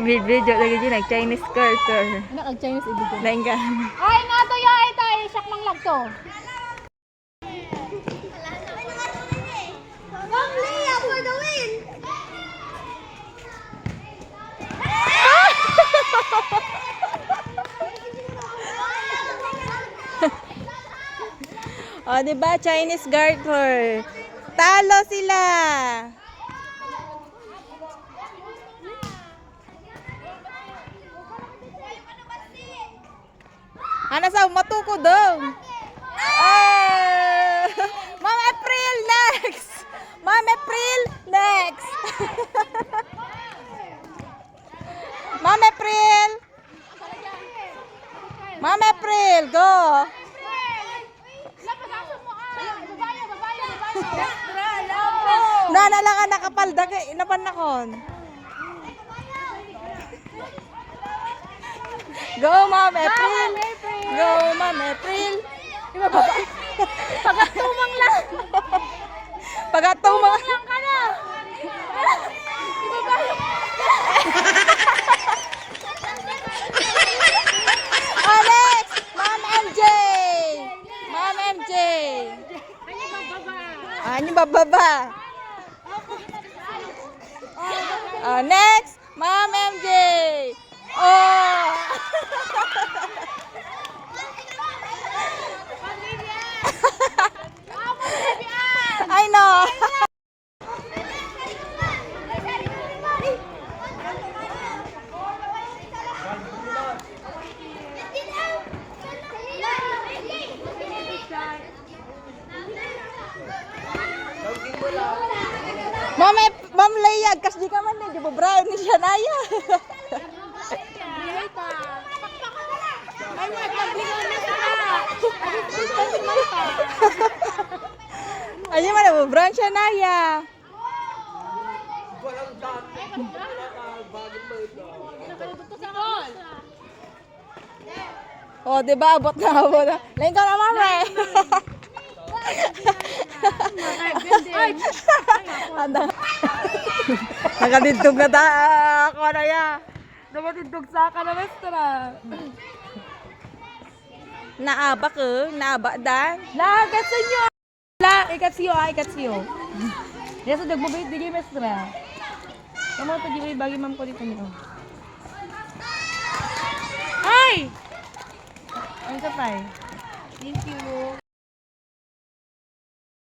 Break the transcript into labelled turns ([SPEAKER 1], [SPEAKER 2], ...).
[SPEAKER 1] video lagi dyan, nag-Chinese culture.
[SPEAKER 2] Ano ang Chinese ibigay?
[SPEAKER 1] Nainga.
[SPEAKER 2] Ay, nga to ya ay tayo. Siyak mang lag to.
[SPEAKER 3] Mom Leah for the win!
[SPEAKER 1] O, di ba? Chinese garter. Talo sila. Ano sa matuko daw? Ah! Ma'am April next. Ma'am April next. Ma'am April. Ma'am April, go.
[SPEAKER 2] Babayo.
[SPEAKER 1] Nana lang ka nakapalda kay inapanakon. Go, Ma'am April. Go, Ma'am April. Iba ba?
[SPEAKER 2] Pagatumang lang.
[SPEAKER 1] Pagatumang.
[SPEAKER 2] Lang ka na.
[SPEAKER 1] Oh, next! Ma'am MJ! Ma'am MJ! Ano bababa? Oh, next! Ma'am MJ! Oh! Ma'am, eh, Ma'am Leia, kas di ka man din, di ba brown ni siya naya?
[SPEAKER 2] Ay, wag nablingon na ka.
[SPEAKER 1] Ayun man, di brown siya naya. Oh, di ba abot na abot na. Lain ka na, ma'am Nakadintog na ta ako na ya. Nakadintog sa ka na restaurant. Naaba ka? Naaba dan?
[SPEAKER 2] Lagat sa inyo. La, ikat siyo, ah, ikat siyo. Yes, so nagbabait di game extra. Kamu to di bagi mam ko dito niyo. Ay! Ang kapay. Thank you.